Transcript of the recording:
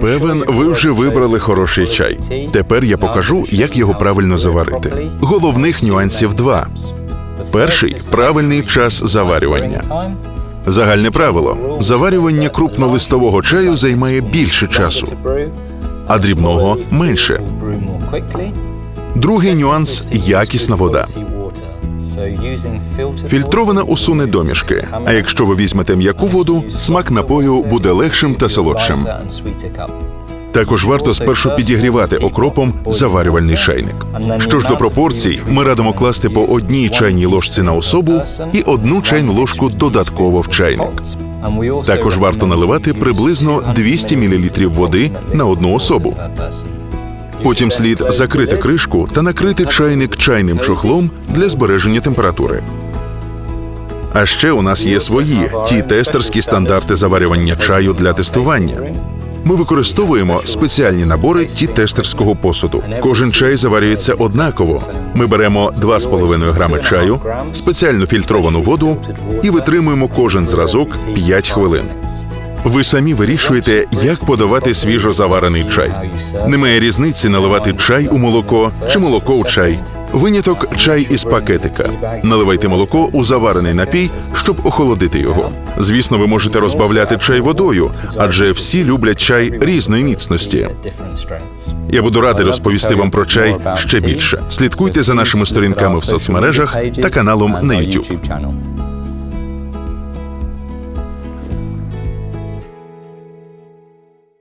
Певен, ви вже вибрали хороший чай. Тепер я покажу, як його правильно заварити. Головних нюансів два. Перший правильний час заварювання. Загальне правило: заварювання крупнолистового чаю займає більше часу, а дрібного менше. Другий нюанс якісна вода. Фільтрована усуне домішки. А якщо ви візьмете м'яку воду, смак напою буде легшим та солодшим. Також варто спершу підігрівати окропом заварювальний чайник. Що ж до пропорцій, ми радимо класти по одній чайній ложці на особу і одну чайну ложку додатково в чайник. Також варто наливати приблизно 200 мл води на одну особу. Потім слід закрити кришку та накрити чайник чайним чохлом для збереження температури. А ще у нас є свої ті тестерські стандарти заварювання чаю для тестування. Ми використовуємо спеціальні набори ті тестерського посуду. Кожен чай заварюється однаково. Ми беремо 2,5 грами чаю, спеціально фільтровану воду і витримуємо кожен зразок 5 хвилин. Ви самі вирішуєте, як подавати свіжо заварений чай. Немає різниці наливати чай у молоко чи молоко у чай. Виняток чай із пакетика. Наливайте молоко у заварений напій, щоб охолодити його. Звісно, ви можете розбавляти чай водою, адже всі люблять чай різної міцності. Я буду радий розповісти вам про чай ще більше. Слідкуйте за нашими сторінками в соцмережах та каналом на YouTube.